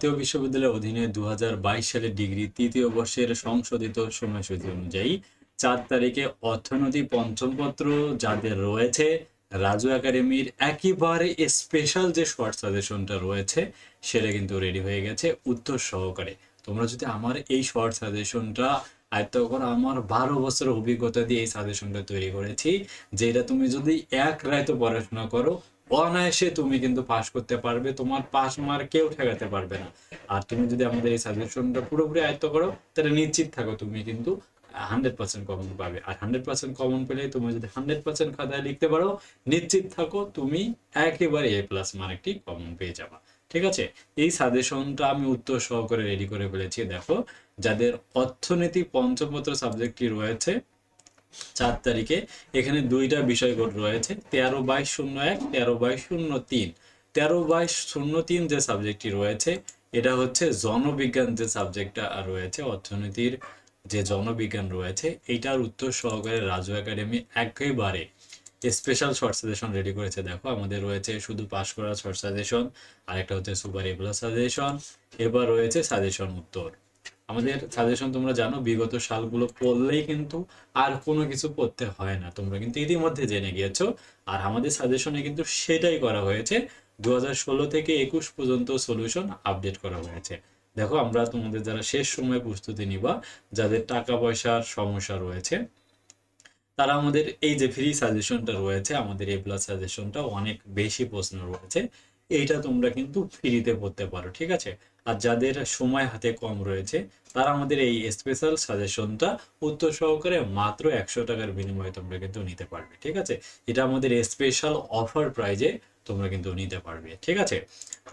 জাতীয় বিশ্ববিদ্যালয়ের অধীনে দু সালের ডিগ্রি তৃতীয় বর্ষের সংশোধিত সময়সূচি অনুযায়ী চার তারিখে অর্থনৈতিক পঞ্চম পত্র যাদের রয়েছে, রাজু একাডেমির একেবারে স্পেশাল যে শর্ট সাজেশনটা রয়েছে, সেটা কিন্তু রেডি হয়ে গেছে উত্তর সহকারে। তোমরা যদি আমার এই শর্ট সাজেশনটা আয়ত্ত করো, আমার বারো বছরের অভিজ্ঞতা দিয়ে এই সাজেশনটা তৈরি করেছি, যেটা তুমি যদি এক রায়তে পড়াশোনা করো অনায়াসে তুমি কিন্তু পাস করতে পারবে। তোমার পাস মার কেউ ঠেকাতে পারবে না। আর তুমি যদি আমাদের এই সাজেশনটা পুরোপুরি আয়ত্ত করো, তাহলে নিশ্চিত থাকো তুমি কিন্তু হান্ড্রেড পার্সেন্ট কমন পাবে। আর হান্ড্রেড পার্সেন্ট কমন পেলে তুমি যদি হান্ড্রেড পার্সেন্ট খাতায় লিখতে পারো, নিশ্চিত থাকো তুমি একেবারে এ প্লাস মার্কটি কমন পেয়ে যাবা। ঠিক আছে? এই সাজেশনটা আমি উত্তর সহকারে রেডি করে ফেলেছি। দেখো, যাদের অর্থনীতি পঞ্চমপত্র সাবজেক্টটি রয়েছে চার তারিখে। এখানে দুইটা বিষয় কোড রয়েছে। তেরো বাইশ শূন্য এক, তেরো বাইশ শূন্য তিন। তেরো বাইশ শূন্য তিন যে সাবজেক্টটি রয়েছে, এটা হচ্ছে জনবিজ্ঞান যে সাবজেক্টটা রয়েছে, অর্থনীতির যে জনবিজ্ঞান রয়েছে, এইটার উত্তর সহকারে রাজু একাডেমি একেবারে স্পেশাল শর্ট সাজেশন রেডি করেছে। দেখো, আমাদের রয়েছে শুধু পাস করা শর্ট সাজেশন আরেকটা হচ্ছে সুপার এগুলো সাজেশন এবার রয়েছে সাজেশন উত্তর। আমাদের সাজেশন তোমরা জানো, বিগত সালগুলো পড়লেই কিন্তু আর কোনো কিছু পড়তে হয় না। তোমরা কিন্তু ইতিমধ্যে জেনে গিয়েছো। আর আমাদের সাজেশনে কিন্তু সেটাই করা হয়েছে। দু থেকে একুশ পর্যন্ত সলিউশন আপডেট করা হয়েছে। দেখো, আমরা তোমাদের যারা শেষ সময় প্রস্তুতি নিবা, যাদের টাকা পয়সার সমস্যা রয়েছে, তারা আমাদের এই যে ফ্রি সাজেশনটা রয়েছে, আমাদের এ প্লাস সাজেশনটা অনেক বেশি প্রশ্ন রয়েছে। এইটা তোমরা কিন্তু ফ্রিতে পড়তে পারো, ঠিক আছে? আর যাদের সময় হাতে কম রয়েছে, তারা আমাদের এই স্পেশাল সাজেশনটা উত্তর সহকারে মাত্র একশো টাকার বিনিময়ে তোমরা কিন্তু নিতে পারবে, ঠিক আছে? এটা আমাদের স্পেশাল অফার প্রাইজে তোমরা কিন্তু নিতে পারবে, ঠিক আছে?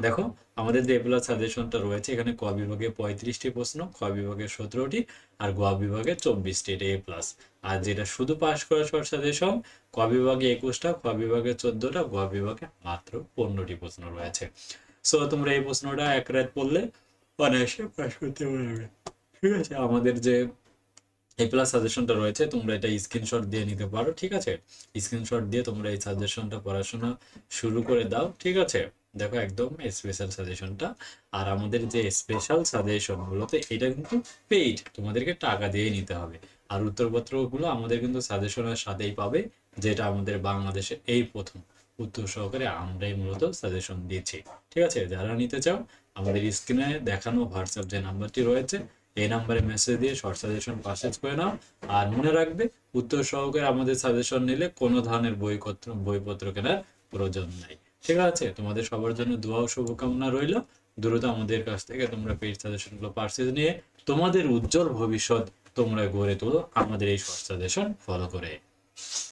দেখো, আমাদের যে প্লাস সাজেশনটা রয়েছে, এখানে ক বিভাগে পঁয়ত্রিশটি প্রশ্ন, খ বিভাগে সতেরোটি আর গ বিভাগে চব্বিশটি, এটা এ প্লাস আর যেটা শুধু পাস করা শর্ট সাজেশন ক বিভাগে একুশটা, খ বিভাগে চোদ্দটা, গ বিভাগে মাত্র পনেরোটি প্রশ্ন রয়েছে। সো তোমরা এই প্রশ্নটা এক রাত পড়লে অনায়াসে পাস করতে পারবে। ঠিক আছে? আমাদের যে এ প্লাস সাজেশনটা রয়েছে, তোমরা এটা স্ক্রিনশট দিয়ে নিতে পারো, ঠিক আছে? স্ক্রিনশট দিয়ে তোমরা এই সাজেশনটা পড়াশোনা শুরু করে দাও, ঠিক আছে? দেখো একদম স্পেশাল সাজেশনটা আর আমাদের যে স্পেশাল সাজেশন গুলোতে এটা কিন্তু পেইড তোমাদেরকে টাকা দিয়ে নিতে হবে। আর উত্তরপত্রগুলো আমাদের কিন্তু সাজেশনের সাথেই পাবে, যেটা আমাদের বাংলাদেশে এই প্রথম। উত্তর সহকারে আমরাই মূলত সাজেশন দিচ্ছি। ঠিক আছে? যারা নিতে চাও, আমাদের স্ক্রিনে দেখানো হোয়াটসঅ্যাপ যে নাম্বারটি রয়েছে, এই নাম্বারে মেসেজ দিয়ে শর্ট সাজেশন পারচেজ করে নাও। আর মনে রাখবে, উত্তর সহকারে আমাদের সাজেশন নিলে কোনো ধরনের বইপত্র বইপত্র কেনার প্রয়োজন নাই। ঠিক আছে? তোমাদের সবার জন্য দোয়া ও শুভকামনা রইল। দ্রুত আমাদের কাছ থেকে তোমরা পেজ সাজেশনগুলো পারচেজ নিয়ে তোমাদের উজ্জ্বল ভবিষ্যৎ তোমরা গড়ে তোলো আমাদের এই শর্ট সাজেশন ফলো করে।